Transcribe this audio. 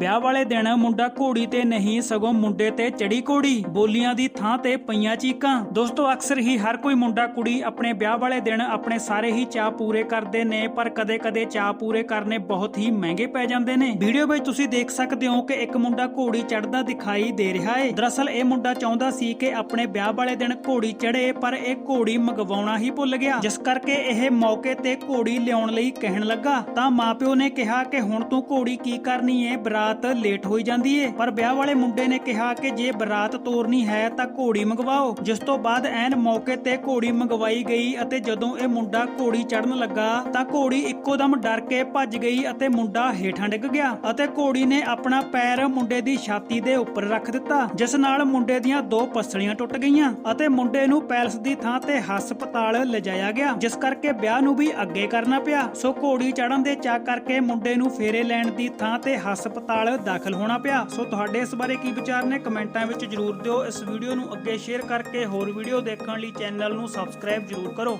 ਵਿਆਹ ਵਾਲੇ ਦਿਨ ਮੁੰਡਾ ਘੋੜੀ ਤੇ ਨਹੀਂ, ਸਗੋਂ ਮੁੰਡੇ ਤੇ ਚੜੀ ਘੋੜੀ। ਬੋਲੀਆਂ ਦੀ ਥਾਂ ਤੇ ਪਈਆਂ ਚੀਕਾਂ। ਦੋਸਤੋ, ਅਕਸਰ ਹੀ ਹਰ ਕੋਈ ਮੁੰਡਾ ਕੁੜੀ ਆਪਣੇ ਵਿਆਹ ਵਾਲੇ ਦਿਨ ਆਪਣੇ ਸਾਰੇ ਹੀ ਚਾਅ ਪੂਰੇ ਕਰਦੇ ਨੇ, ਪਰ ਕਦੇ-ਕਦੇ ਚਾਹ ਪੂਰੇ ਕਰਨੇ ਬਹੁਤ ਹੀ ਮਹਿੰਗੇ ਪੈ ਜਾਂਦੇ ਨੇ। ਵੀਡੀਓ ਵਿੱਚ ਤੁਸੀਂ ਦੇਖ ਸਕਦੇ ਹੋ ਕਿ ਇੱਕ ਮੁੰਡਾ ਘੋੜੀ ਚੜਦਾ ਦਿਖਾਈ ਦੇ ਰਿਹਾ ਹੈ ਦਰਅਸਲ, ਇਹ ਮੁੰਡਾ ਚਾਹੁੰਦਾ ਸੀ ਕਿ ਆਪਣੇ ਵਿਆਹ ਵਾਲੇ ਦਿਨ ਘੋੜੀ ਚੜੇ ਪਰ ਇਹ ਘੋੜੀ ਮੰਗਵਾਉਣਾ ਹੀ ਭੁੱਲ ਗਿਆ। ਜਿਸ ਕਰਕੇ ਇਹ ਮੌਕੇ ਤੇ ਘੋੜੀ ਲਿਆਉਣ ਲਈ ਕਹਿਣ ਲੱਗਾ। ਤਾਂ ਮਾਪਿਓ ਨੇ ਕਿਹਾ ਕਿ ਹੁਣ ਤੂੰ ਘੋੜੀ ਕੀ ਕਰਨੀ ਏ? ਬਰਾਤ ਲੇਟ ਹੋਈ ਜਾਂਦੀ ਏ। ਪਰ ਵਿਆਹ ਵਾਲੇ ਮੁੰਡੇ ਨੇ ਕਿਹਾ ਕਿ ਜੇ ਬਰਾਤ ਤੋਰਨੀ ਹੈ ਤਾਂ ਘੋੜੀ ਮੰਗਵਾਓ। ਜਿਸ ਤੋਂ ਬਾਅਦ ਐਨ ਮੌਕੇ ਤੇ ਘੋੜੀ ਮੰਗਵਾਈ ਗਈ ਅਤੇ ਜਦੋਂ ਇਹ ਮੁੰਡਾ ਘੋੜੀ ਚੜਨ ਲੱਗਾ ਤਾਂ ਘੋੜੀ ਇੱਕੋ ਦਮ ਡਰ ਕੇ ਭੱਜ ਗਈ ਅਤੇ ਮੁੰਡਾ ਹੇਠਾਂ ਡਿੱਗ ਗਿਆ ਅਤੇ ਘੋੜੀ ਨੇ ਆਪਣਾ ਪੈਰ ਮੁੰਡੇ ਦੀ ਛਾਤੀ ਦੇ ਉੱਪਰ ਰੱਖ ਦਿੱਤਾ, ਜਿਸ ਨਾਲ ਮੁੰਡੇ ਦੀਆਂ ਦੋ ਪਸਲੀਆਂ ਟੁੱਟ ਗਈਆਂ ਅਤੇ ਮੁੰਡੇ ਨੂੰ ਪੈਲਸ ਦੀ ਥਾਂ ਤੇ ਹਸਪਤਾਲ ਲਿਜਾਇਆ ਗਿਆ, ਜਿਸ ਕਰਕੇ ਵਿਆਹ ਨੂੰ ਵੀ ਅੱਗੇ ਕਰਨਾ ਪਿਆ। ਸੋ ਘੋੜੀ ਚੜਨ ਦੇ ਚਾਅ ਕਰਕੇ ਮੁੰਡੇ ਨੂੰ ਫੇਰੇ ਲੈਣ ਦੀ ਥਾਂ ਤੇ ਹਸਪਤਾਲ ਹਸਪਤਾਲ ਦਾਖਲ ਹੋਣਾ ਪਿਆ। ਸੋ ਤੁਹਾਡੇ ਇਸ ਬਾਰੇ ਕੀ ਵਿਚਾਰ ਨੇ ਕਮੈਂਟਾਂ ਵਿੱਚ ਜਰੂਰ ਦਿਓ। ਇਸ ਵੀਡੀਓ ਨੂੰ ਅੱਗੇ ਸ਼ੇਅਰ ਕਰਕੇ ਹੋਰ ਵੀਡੀਓ ਦੇਖਣ ਲਈ ਚੈਨਲ ਨੂੰ ਸਬਸਕ੍ਰਾਈਬ ਜਰੂਰ ਕਰੋ।